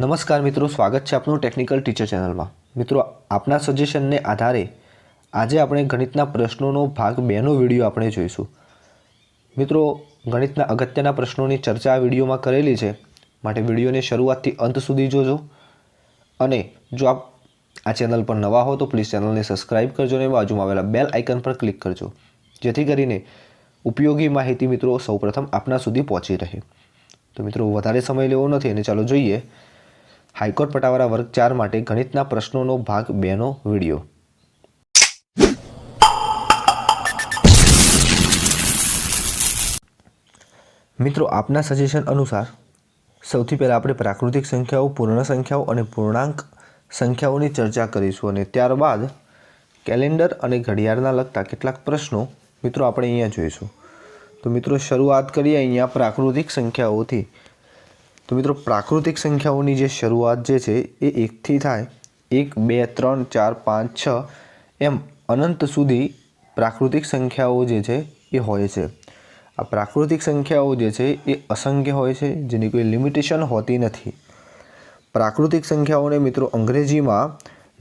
નમસ્કાર મિત્રો, સ્વાગત છે આપનું ટેકનિકલ ટીચર ચેનલમાં મિત્રો, આપના સજેશનને આધારે આજે આપણે ગણિતના પ્રશ્નોનો ભાગ બેનો વીડિયો આપણે જોઈશું. મિત્રો, ગણિતના અગત્યના પ્રશ્નોની ચર્ચા આ વિડીયોમાં કરેલી છે. માટે વિડીયોને શરૂઆતથી અંત સુધી જોજો. અને જો આપ આ ચેનલ પર નવા હો તો પ્લીઝ ચેનલને સબસ્ક્રાઇબ કરજો અને બાજુમાં આવેલા બેલ આઇકન પર ક્લિક કરજો. જેથી કરીને ઉપયોગી માહિતી મિત્રો સૌપ્રથમ આપના સુધી પહોંચી રહે. તો મિત્રો, વધારે સમય લેવો નથી અને ચાલો જોઈએ હાઈકોર્ટ પટાવાળા વર્ગ ચાર માટે ગણિતના પ્રશ્નોનો ભાગ બેનો વીડિયો. મિત્રો, આપના સજેશન અનુસાર સૌથી પહેલાં આપણે પ્રાકૃતિક સંખ્યાઓ, પૂર્ણ સંખ્યાઓ અને પૂર્ણાંક સંખ્યાઓની ચર્ચા કરીશું અને ત્યારબાદ કેલેન્ડર અને ઘડિયાળના લગતા કેટલાક પ્રશ્નો મિત્રો આપણે અહીંયા જોઈશું. તો મિત્રો, શરૂઆત કરીએ અહીંયા પ્રાકૃતિક સંખ્યાઓથી. તો મિત્રો પ્રાકૃતિક સંખ્યાઓની જે શરૂઆત જે છે એ એકથી થાય એક, બે, ત્રણ, ચાર, પાંચ, છ એમ અનંત સુધી પ્રાકૃતિક સંખ્યાઓ જે છે એ હોય છે. આ પ્રાકૃતિક સંખ્યાઓ જે છે એ અસંખ્ય હોય છે, જેની કોઈ લિમિટેશન હોતી નથી. પ્રાકૃતિક સંખ્યાઓને મિત્રો અંગ્રેજીમાં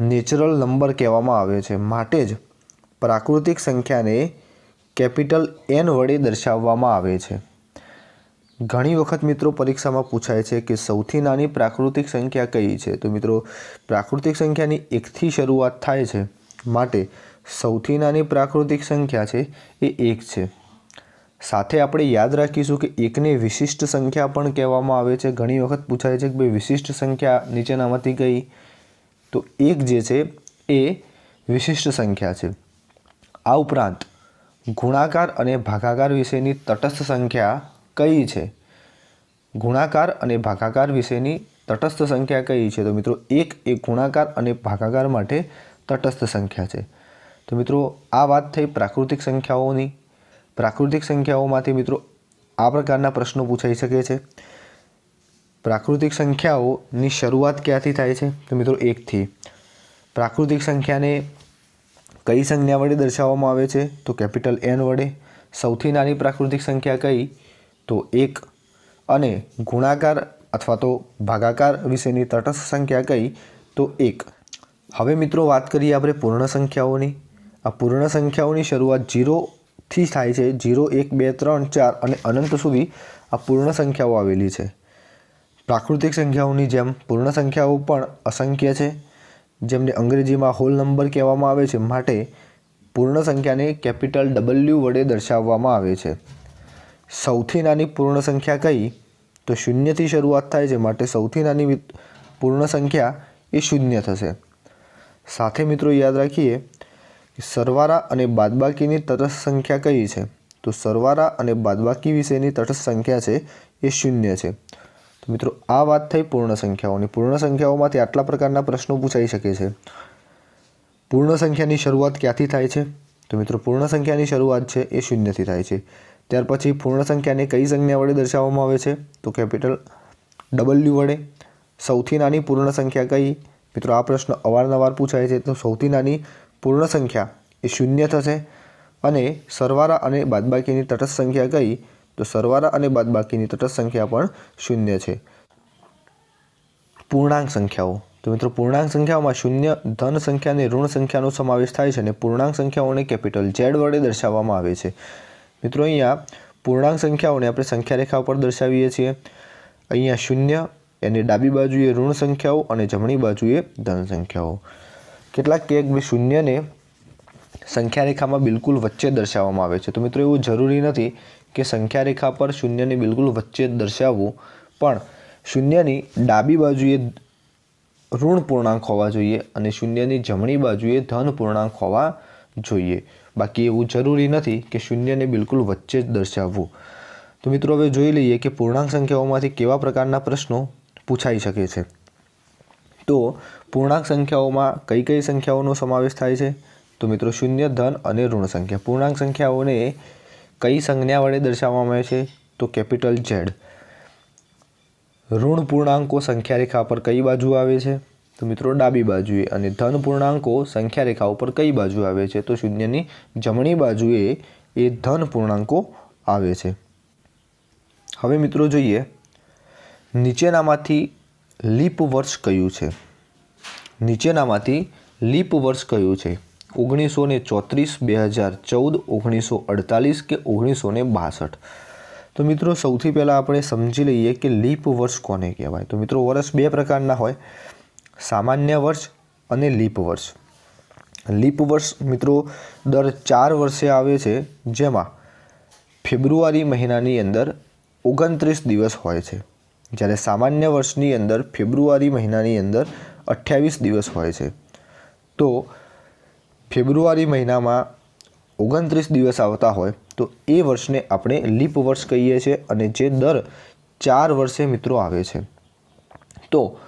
નેચરલ નંબર કહેવામાં આવે છે. માટે જ પ્રાકૃતિક સંખ્યાને કેપિટલ એન વડે દર્શાવવામાં આવે છે. ઘણી વખત મિત્રો પરીક્ષામાં પૂછાય છે કે સૌથી નાની પ્રાકૃતિક સંખ્યા કઈ છે? તો મિત્રો, પ્રાકૃતિક સંખ્યાની એકથી શરૂઆત થાય છે માટે સૌથી નાની પ્રાકૃતિક સંખ્યા છે એ એક છે. સાથે આપણે યાદ રાખીશું કે એકને વિશિષ્ટ સંખ્યા પણ કહેવામાં આવે છે. ઘણી વખત પૂછાય છે કે ભાઈ, વિશિષ્ટ સંખ્યા નીચેનામાંથી કઈ? તો એક જે છે એ વિશિષ્ટ સંખ્યા છે. આ ઉપરાંત ગુણાકાર અને ભાગાકાર વિશેની તટસ્થ સંખ્યા કઈ છે? ગુણાકાર અને ભાગાકાર વિશેની તટસ્થ સંખ્યા કઈ છે? તો મિત્રો, એક એ ગુણાકાર અને ભાગાકાર માટે તટસ્થ સંખ્યા છે. તો મિત્રો, આ વાત થઈ પ્રાકૃતિક સંખ્યાઓની. પ્રાકૃતિક સંખ્યાઓમાંથી મિત્રો, આ પ્રકારના પ્રશ્નો પૂછાઈ શકે છે. પ્રાકૃતિક સંખ્યાઓની શરૂઆત ક્યાંથી થાય છે? તો મિત્રો, એકથી. પ્રાકૃતિક સંખ્યાને કઈ સંજ્ઞા વડે દર્શાવવામાં આવે છે? તો કેપિટલ એન વડે. સૌથી નાની પ્રાકૃતિક સંખ્યા કઈ? તો એક અને ગુણાકાર અથવા તો ભાગાકાર વિશેની તટસ્થ સંખ્યા કઈ તો એક. હવે મિત્રો વાત કરીએ આપણે પૂર્ણ સંખ્યાઓની. આ પૂર્ણ સંખ્યાઓની શરૂઆત જીરોથી થાય છે. જીરો, એક, બે, ત્રણ, ચાર અને અનંત સુધી આ પૂર્ણ સંખ્યાઓ આવેલી છે. પ્રાકૃતિક સંખ્યાઓની જેમ પૂર્ણ સંખ્યાઓ પણ અસંખ્ય છે. જેમને અંગ્રેજીમાં હોલ નંબર કહેવામાં આવે છે. માટે પૂર્ણ સંખ્યાને કેપિટલ ડબલ્યુ વડે દર્શાવવામાં આવે છે. સૌથી નાની પૂર્ણ સંખ્યા કઈ? તો શૂન્યથી શરૂઆત થાય છે, માટે સૌથી નાની પૂર્ણ સંખ્યા એ શૂન્ય થશે. સાથે મિત્રો યાદ રાખીએ કે સરવારા અને બાદબાકીની તટસ્થ સંખ્યા કઈ છે? તો સરવારા અને બાદબાકી વિશેની તટસ્થ સંખ્યા છે, એ શૂન્ય છે. તો મિત્રો, આ વાત થઈ પૂર્ણ સંખ્યાઓની. પૂર્ણ સંખ્યાઓમાંથી આટલા પ્રકારના પ્રશ્નો પૂછાઈ શકે છે. પૂર્ણ સંખ્યાની શરૂઆત ક્યાંથી થાય છે? તો મિત્રો, પૂર્ણ સંખ્યાની શરૂઆત છે, એ શૂન્યથી થાય છે. ત્યાર પછી પૂર્ણ સંખ્યાને કઈ સંજ્ઞા વડે દર્શાવવામાં આવે છે? તો કેપિટલ ડબલ્યુ વડે. સૌથી નાની પૂર્ણ સંખ્યા કઈ? મિત્રો, આ પ્રશ્ન અવારનવાર પૂછાય છે, તો સૌથી નાની પૂર્ણ સંખ્યા એ શૂન્ય થશે. અને સરવાળા અને બાદબાકીની તટસ્થ સંખ્યા કઈ? તો સરવાળા અને બાદબાકીની તટસ્થ સંખ્યા પણ શૂન્ય છે. પૂર્ણાંક સંખ્યાઓ. તો મિત્રો, પૂર્ણાંક સંખ્યાઓમાં શૂન્ય ધન સંખ્યા અને ઋણ સંખ્યાનો સમાવેશ થાય છે અને પૂર્ણાંક સંખ્યાઓને કેપિટલ ઝેડ વડે દર્શાવવામાં આવે છે. મિત્રો અહીંયા પૂર્ણાંક સંખ્યાઓને આપણે સંખ્યા રેખા ઉપર દર્શાવીએ છીએ. અહીંયા શૂન્ય, એની ડાબી બાજુએ ઋણ સંખ્યાઓ અને જમણી બાજુએ ધન સંખ્યાઓ. કેટલાક કે બે શૂન્યને સંખ્યા રેખામાં બિલકુલ વચ્ચે દર્શાવવામાં આવે છે. તો મિત્રો એવું જરૂરી નથી કે સંખ્યા રેખા પર શૂન્યને બિલકુલ વચ્ચે જ દર્શાવવું, પણ શૂન્યની ડાબી બાજુએ ઋણ પૂર્ણાંક હોવા જોઈએ અને શૂન્યની જમણી બાજુએ ધન પૂર્ણાંક હોવા જોઈએ. બાકી એવું જરૂરી નથી કે શૂન્યને બિલકુલ વચ્ચે જ દર્શાવવું. તો મિત્રો, હવે જોઈ લઈએ કે પૂર્ણાંક સંખ્યાઓમાંથી કેવા પ્રકારના પ્રશ્નો પૂછાઈ શકે છે. તો પૂર્ણાંક સંખ્યાઓમાં કઈ કઈ સંખ્યાઓનો સમાવેશ થાય છે? તો મિત્રો, શૂન્ય, ધન અને ઋણ સંખ્યા. પૂર્ણાંક સંખ્યાઓને કઈ સંજ્ઞા વડે દર્શાવવામાં આવે છે? તો કેપિટલ ઝેડ ઋણ પૂર્ણાંકો સંખ્યા રેખા પર કઈ બાજુ આવે છે? તો મિત્રો ડાબી બાજુએ અને ધન પૂર્ણાંકો સંખ્યા રેખા ઉપર કઈ બાજુ આવે છે? તો શૂન્યની જમણી બાજુએ એ ધન પૂર્ણાંકો આવે છે. હવે મિત્રો જોઈએ, નીચેનામાંથી લીપ વર્ષ કયું છે? નીચેનામાંથી લીપ વર્ષ કયું છે? ઓગણીસો ને ચોત્રીસ, બે હજાર ચૌદ, ઓગણીસો અડતાલીસ કે ઓગણીસો ને બાસઠ? તો મિત્રો સૌથી પહેલાં આપણે સમજી લઈએ કે લીપ વર્ષ કોને કહેવાય? તો મિત્રો વર્ષ બે પ્રકારના હોય. સામાન્ય વર્ષ અને લીપ વર્ષ. લીપ વર્ષ મિત્રો દર ચાર વર્ષે આવે છે, જેમાં ફેબ્રુઆરી મહિનાની અંદર ઓગણત્રીસ દિવસ હોય છે. જ્યારે સામાન્ય વર્ષની અંદર ફેબ્રુઆરી મહિનાની અંદર અઠ્યાવીસ દિવસ હોય છે. તો ફેબ્રુઆરી મહિનામાં ઓગણત્રીસ દિવસ આવતા હોય, તો એ વર્ષને આપણે લીપ વર્ષ કહીએ છીએ અને જે દર ચાર વર્ષે મિત્રો આવે છે. તો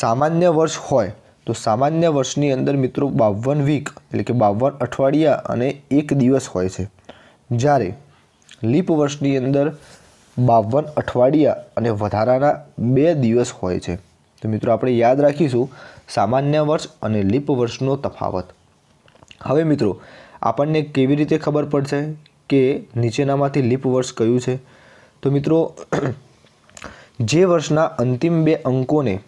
સામાન્ય વર્ષ હોય, તો સામાન્ય વર્ષની અંદર મિત્રો બાવન વીક એટલે કે બાવન અઠવાડિયા અને એક દિવસ હોય છે. જ્યારે લીપ વર્ષની અંદર બાવન અઠવાડિયા અને વધારાના બે દિવસ હોય છે. તો મિત્રો આપણે યાદ રાખીશું સામાન્ય વર્ષ અને લીપ વર્ષનો તફાવત. હવે મિત્રો, આપણને કેવી રીતે ખબર પડશે કે નીચેનામાંથી લીપ વર્ષ કયું છે? તો મિત્રો, જે વર્ષના અંતિમ બે અંકોને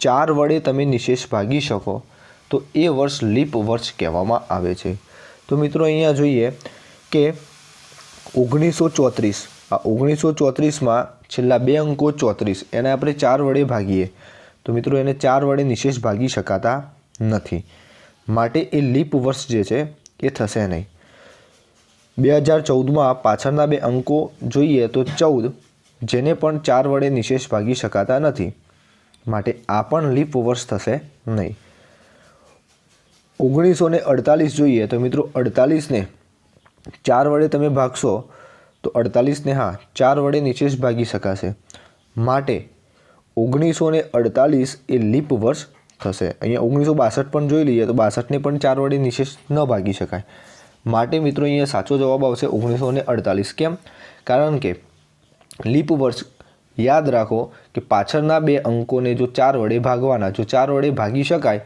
ચાર વડે તમે નિશેષ ભાગી શકો. તો એ વર્ષ લીપ વર્ષ કહેવામાં આવે છે. તો મિત્રો અહીંયા જોઈએ કે ઓગણીસો ચોત્રીસ, આ ઓગણીસો ચોત્રીસમાં છેલ્લા બે અંકો ચોત્રીસ, એને આપણે ચાર વડે ભાગીએ. તો મિત્રો એને ચાર વડે નિશેષ ભાગી શકાતા નથી. માટે એ લીપ વર્ષ જે છે, એ થશે નહીં. બે હજાર ચૌદમાં પાછળના બે અંકો જોઈએ તો ચૌદ, જેને પણ ચાર વડે નિશેષ ભાગી શકાતા નથી. માટે આ પણ લીપ વર્ષ થશે નહીં. ઓગણીસો ને અડતાલીસ જોઈએ તો મિત્રો અડતાલીસને ચાર વડે તમે ભાગશો તો અડતાલીસને હા, ચાર વડે નિશેષ ભાગી શકાશે. માટે ઓગણીસો ને અડતાલીસ એ લીપ વર્ષ થશે. અહીંયા ઓગણીસો બાસઠ પણ જોઈ લઈએ તો બાસઠને પણ ચાર વડે નિશેષ ન ભાગી શકાય. માટે મિત્રો અહીંયા સાચો જવાબ આવશે ઓગણીસો ને અડતાલીસ. કેમ? કારણ કે લીપ વર્ષ યાદ રાખો કે પાછળના બે અંકોને જો ચાર વડે ભાગવાના, જો ચાર વડે ભાગી શકાય,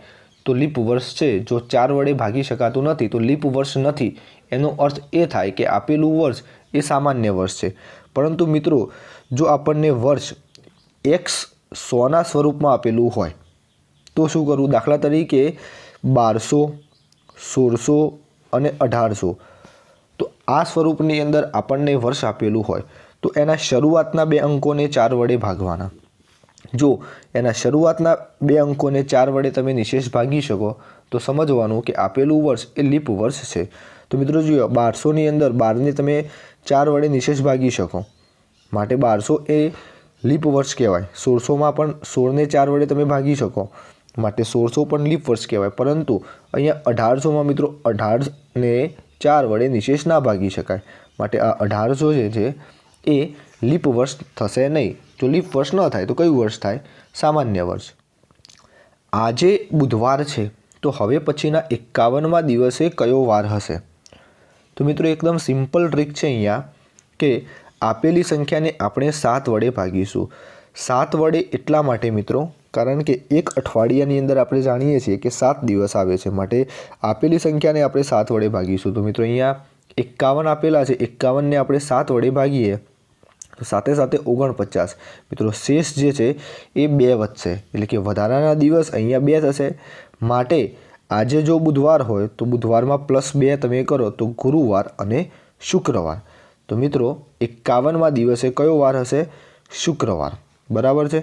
તો લીપ વર્ષ છે. જો ચાર વડે ભાગી શકાતું નથી, તો લીપ વર્ષ નથી. એનો અર્થ એ થાય કે આપેલું વર્ષ એ સામાન્ય વર્ષ છે. પરંતુ મિત્રો, જો આપણને વર્ષ એક્સ સોના સ્વરૂપમાં આપેલું હોય, તો શું કરવું? દાખલા તરીકે બારસો, સોળસો અને અઢારસો. તો આ સ્વરૂપની અંદર આપણને વર્ષ આપેલું હોય. તો એના શરૂઆતના બે અંકોને ચાર વડે ભાગવાના. જો એના શરૂઆતના બે અંકોને ચાર વડે તમે નિશેષ ભાગી શકો, તો સમજવાનું કે આપેલું વર્ષ એ લીપ વર્ષ છે. તો મિત્રો જોઈએ બારસોની અંદર બારને તમે ચાર વડે નિશેષ ભાગી શકો. માટે બારસો એ લીપ વર્ષ કહેવાય. સોળસોમાં પણ સોળને ચાર વડે તમે ભાગી શકો. માટે સોળસો પણ લીપ વર્ષ કહેવાય. પરંતુ અહીંયા અઢારસોમાં મિત્રો અઢારને ચાર વડે નિશેષ ના ભાગી શકાય. માટે આ અઢારસો જે છે એ લીપ વર્ષ થશે નહીં. જો લીપ વર્ષ ન થાય, તો કયું વર્ષ થાય? સામાન્ય વર્ષ. આજે બુધવાર છે, તો હવે પછીના એકાવનમાં દિવસે કયો વાર હશે? તો મિત્રો, એકદમ સિમ્પલ ટ્રીક છે અહીંયા કે આપેલી સંખ્યાને આપણે સાત વડે ભાગીશું. સાત વડે એટલા માટે મિત્રો, કારણ કે એક અઠવાડિયાની અંદર આપણે જાણીએ છીએ કે સાત દિવસ આવે છે, માટે આપેલી સંખ્યાને આપણે સાત વડે ભાગીશું. તો મિત્રો, અહીંયા એકાવન આપેલા છે, એકાવનને આપણે સાત વડે ભાગીએ. તો સાથે સાથે ઓગણપચાસ. મિત્રો, શેષ જે છે, એ બે વધશે. એટલે કે વધારાના દિવસ અહીંયા બે થશે. માટે આજે જો બુધવાર હોય, તો બુધવારમાં પ્લસ બે તમે કરો, તો ગુરુવાર અને શુક્રવાર. તો મિત્રો, એકાવનમાં દિવસે કયો વાર હશે? શુક્રવાર. બરાબર છે?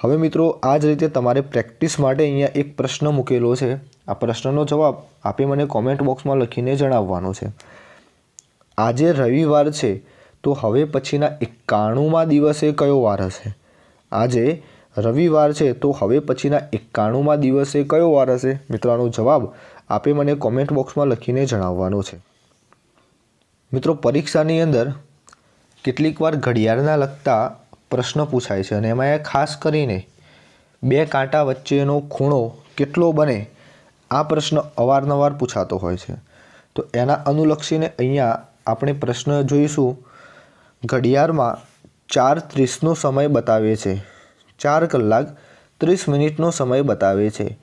હવે મિત્રો, આ જ રીતે તમારે પ્રેક્ટિસ માટે અહીંયા એક પ્રશ્ન મૂકેલો છે. આ પ્રશ્નનો જવાબ આપે મને કોમેન્ટ બોક્સમાં લખીને જણાવવાનો છે. આજે રવિવાર છે. તો હવે પછીના એકાણુંમાં દિવસે કયો વાર હશે? આજે રવિવાર છે, તો હવે પછીના એકાણુંમાં દિવસે કયો વાર હશે? મિત્રોનો જવાબ આપે મને કોમેન્ટ બોક્સમાં લખીને જણાવવાનો છે. મિત્રો, પરીક્ષાની અંદર કેટલીક વાર ઘડિયાળના લગતા પ્રશ્ન પૂછાય છે અને એમાં ખાસ કરીને બે કાંટા વચ્ચેનો ખૂણો કેટલો બને આ પ્રશ્ન અવારનવાર પૂછાતો હોય છે. તો એના અનુલક્ષીને અહીંયા આપણે પ્રશ્ન જોઈશું. ઘડિયાળમાં ચાર ત્રીસનો સમય બતાવે છે. ચાર કલાક ત્રીસ મિનિટનો સમય બતાવે છે.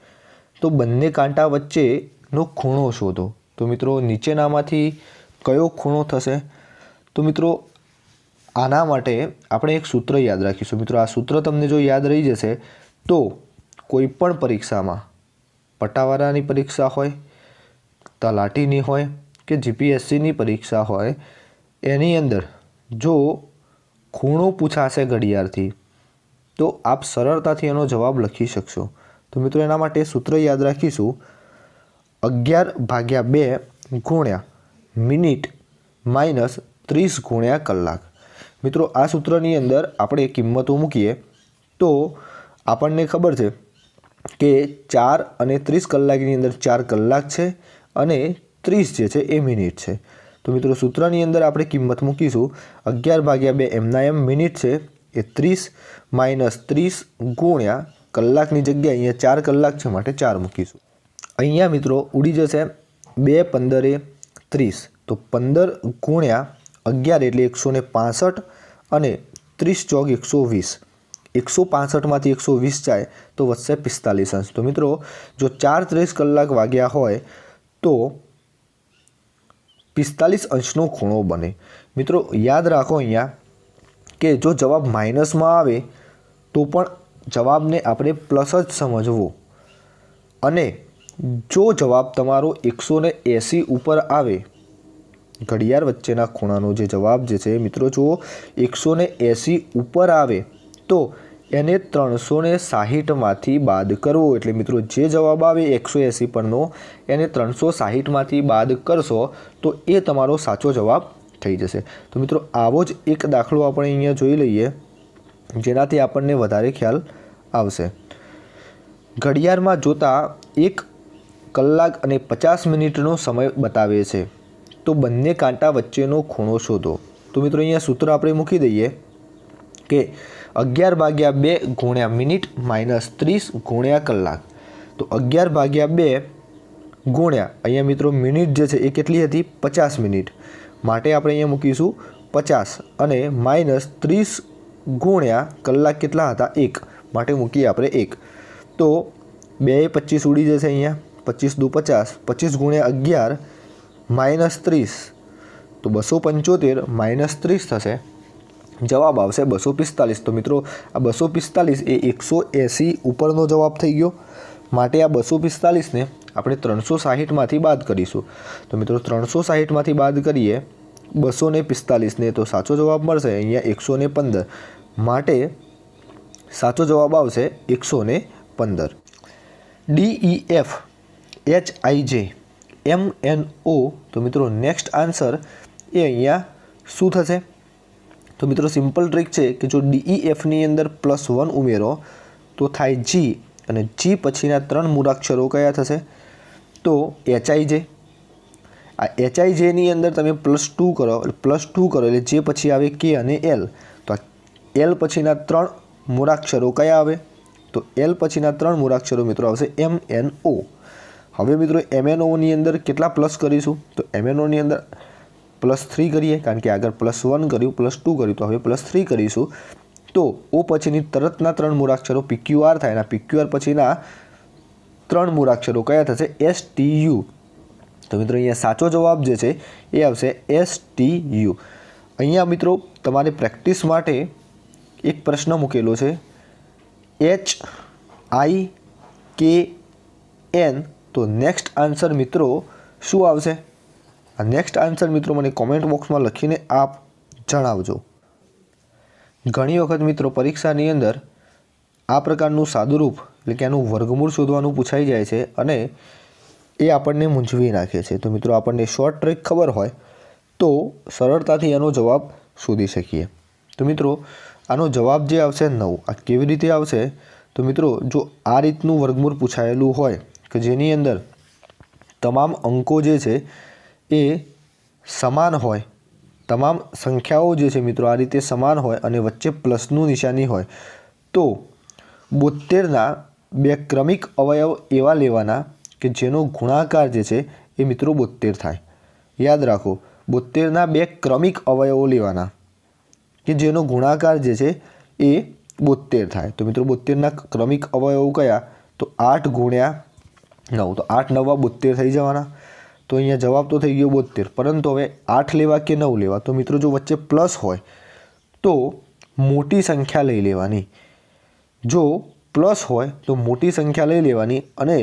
તો બંને કાંટા વચ્ચેનો ખૂણો શોધો. તો મિત્રો, નીચેનામાંથી કયો ખૂણો થશે? તો મિત્રો, આના માટે આપણે એક સૂત્ર યાદ રાખીશું. મિત્રો, આ સૂત્ર તમને જો યાદ રહી જશે, તો કોઈપણ પરીક્ષામાં પટાવાળાની પરીક્ષા હોય, તલાટીની હોય કે જીપીએસસીની પરીક્ષા હોય, એની અંદર જો ખૂણો પૂછાશે ઘડિયાળથી, તો આપ સરળતાથી એનો જવાબ લખી શકશો. તો મિત્રો, એના માટે સૂત્ર યાદ રાખીશું. અગિયાર ભાગ્યા બે ગુણ્યા મિનિટ માઇનસ ત્રીસ ગુણ્યા કલાક. મિત્રો, આ સૂત્રની અંદર આપણે કિંમતો મૂકીએ. તો આપણને ખબર છે કે ચાર અને ત્રીસ કલાકની અંદર ચાર કલાક છે અને ત્રીસ જે છે એ મિનિટ છે. તો મિત્રો સૂત્રની અંદર આપણે કિંમત મૂકીશું. અગિયાર ભાગ્યા બે એમના એમ મિનિટ છે. એ ત્રીસ માઇનસ ત્રીસ ગુણ્યા કલાકની જગ્યાએ અહીંયા ચાર કલાક છે માટે ચાર મૂકીશું. અહીંયા મિત્રો ઉડી જશે બે પંદરે ત્રીસ. તો પંદર ગુણ્યા અગિયાર એટલે એકસો ને પાસઠ અને ત્રીસ ચોક એકસો વીસ. એકસો પાસઠમાંથી એકસો વીસ જાય તો વધશે પિસ્તાલીસ અંશ. તો મિત્રો જો ચાર ત્રીસ કલાક વાગ્યા હોય તો પિસ્તાલીસ અંશનો ખૂણો બને. મિત્રો, યાદ રાખો અહીંયા કે જો જવાબ માઇનસમાં આવે, તો પણ જવાબને આપણે પ્લસ જ સમજવો. અને જો જવાબ તમારો એકસો ને એંસી ઉપર આવે, ઘડિયાળ વચ્ચેના ખૂણાનો જે જવાબ જે છે, મિત્રો જો એકસો ને એંસી ઉપર આવે, તો એને ત્રણસો ને સાહીઠમાંથી બાદ કરવો. એટલે મિત્રો, જે જવાબ આવે એકસો એંસી પરનો, એને ત્રણસો સાહીઠમાંથી બાદ કરશો, તો એ તમારો સાચો જવાબ થઈ જશે. તો મિત્રો, આવો જ એક દાખલો આપણે અહીંયા જોઈ લઈએ, જેનાથી આપણને વધારે ખ્યાલ આવશે. ઘડિયાળમાં જોતા એક કલાક અને પચાસ મિનિટનો સમય બતાવે છે. તો બંને કાંટા વચ્ચેનો ખૂણો શોધો. તો મિત્રો, અહીંયા સૂત્ર આપણે મૂકી દઈએ કે અગિયાર ભાગ્યા બે ગુણ્યા મિનિટ માઇનસ ત્રીસ ગુણ્યા કલાક. તો અગિયાર ભાગ્યા બે ગુણ્યા, અહીંયા મિત્રો મિનિટ જે છે એ કેટલી હતી? પચાસ મિનિટ. માટે આપણે અહીંયા મૂકીશું પચાસ અને માઇનસ ત્રીસ ગુણ્યા કલાક કેટલા હતા? એક. માટે મૂકીએ આપણે એક. તો બે પચીસ ઉડી જશે અહીંયા. પચીસ દુ પચાસ. પચીસ ગુણ્યા અગિયાર માઇનસ ત્રીસ. તો બસો પંચોતેર માઇનસ ત્રીસ થશે. જવાબ આવશે બસો પિસ્તાલીસ. તો મિત્રો, આ બસો પિસ્તાલીસ એ એકસો એંસી ઉપરનો જવાબ થઈ ગયો. માટે આ બસો પિસ્તાલીસને આપણે ત્રણસો સાહીઠમાંથી બાદ કરીશું. તો મિત્રો, ત્રણસો સાહીઠમાંથી બાદ કરીએ બસો ને પિસ્તાલીસને, તો સાચો જવાબ મળશે અહીંયા એકસો ને પંદર. માટે સાચો જવાબ આવશે એકસો ને પંદર. D E F H I J M N ઓ તો મિત્રો, નેક્સ્ટ આન્સર એ અહીંયા શું થશે? તો મિત્રો સિમ્પલ ટ્રીક છે કે જો ડીઈ એફની અંદર પ્લસ વન ઉમેરો, તો થાય જી અને જી પછીના ત્રણ મૂળાક્ષરો કયા થશે? તો એચઆઈ જે આ એચઆઈ જેની અંદર તમે પ્લસ ટુ કરો પ્લસ ટુ કરો, એટલે જે પછી આવે કે અને એલ તો આ એલ પછીના ત્રણ મૂળાક્ષરો કયા આવે? તો એલ પછીના ત્રણ મૂળાક્ષરો મિત્રો આવશે એમ એન ઓ હવે મિત્રો એમ એન ઓની અંદર કેટલા પ્લસ કરીશું? તો એમ એન ઓની અંદર પ્લસ થ્રી કરીએ, કારણ કે આગળ પ્લસ વન કર્યું, પ્લસ ટુ કર્યું, તો હવે પ્લસ થ્રી કરીશું. તો ઓ પછીની તરતના ત્રણ મૂળાક્ષરો પીક્યુઆર થાય એના પીક્યુઆર પછીના ત્રણ મૂળાક્ષરો કયા થશે? એસ ટી યુ તો મિત્રો અહીંયા સાચો જવાબ જે છે, એ આવશે એસ ટી યુ અહીંયા મિત્રો તમારે પ્રેક્ટિસ માટે એક પ્રશ્ન મૂકેલો છે. એચ આઈ કે એન તો નેક્સ્ટ આન્સર મિત્રો શું આવશે? આ નેક્સ્ટ આન્સર મિત્રો મને કોમેન્ટ બોક્સમાં લખીને આપ જણાવજો. ઘણી વખત મિત્રો પરીક્ષાની અંદર આ પ્રકારનું સાદુરૂપ એટલે કે આનું વર્ગમૂળ શોધવાનું પૂછાઈ જાય છે અને એ આપણને મૂંઝવી નાખે છે. તો મિત્રો આપણને શોર્ટ ટ્રીક ખબર હોય તો સરળતાથી એનો જવાબ શોધી શકીએ. તો મિત્રો, આનો જવાબ જે આવશે નવ, આ કેવી રીતે આવશે? તો મિત્રો, જો આ રીતનું વર્ગમૂળ પૂછાયેલું હોય કે જેની અંદર તમામ અંકો જે છે એ સમાન હોય. તમામ સંખ્યાઓ જે છે મિત્રો, આ રીતે સમાન હોય અને વચ્ચે પ્લસનું નિશાની હોય. તો બોતેરના બે ક્રમિક અવયવ એવા લેવાના કે જેનો ગુણાકાર જે છે એ મિત્રો બોતેર થાય. યાદ રાખો બોતેરના બે ક્રમિક અવયવો લેવાના કે જેનો ગુણાકાર જે છે એ બોતેર થાય. તો મિત્રો બોતેરના ક્રમિક અવયવો કયા? તો આઠ ગુણ્યા નવ. તો આઠ નવા બોતેર થઈ જવાના. તો અહીંયા જવાબ તો થઈ ગયો બોતેર પરંતુ હવે આઠ લેવા કે નવ લેવા? તો મિત્રો જો વચ્ચે પ્લસ હોય, તો મોટી સંખ્યા લઈ લેવાની. જો પ્લસ હોય, તો મોટી સંખ્યા લઈ લેવાની અને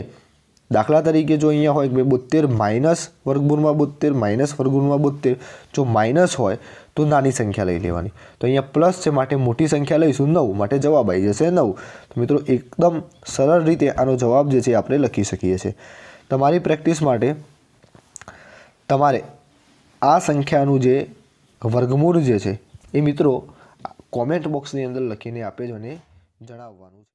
દાખલા તરીકે જો અહીંયા હોય કે બોતેર માઇનસ વર્ગમૂળમાં બોતેર માઇનસ વર્ગમૂળમાં બોતેર જો માઇનસ હોય, તો નાની સંખ્યા લઈ લેવાની. તો અહીંયા પ્લસ છે માટે મોટી સંખ્યા લઈશું નવ, માટે જવાબ આવી જશે નવ. તો મિત્રો એકદમ સરળ રીતે આનો જવાબ જે છે આપણે લખી શકીએ છીએ. તમારી પ્રેક્ટિસ માટે તમારે આ સંખ્યાનું જે વર્ગમૂળ જે છે, એ મિત્રો કોમેન્ટ બોક્સની અંદર લખીને આપે જ અને જણાવવાનું છે.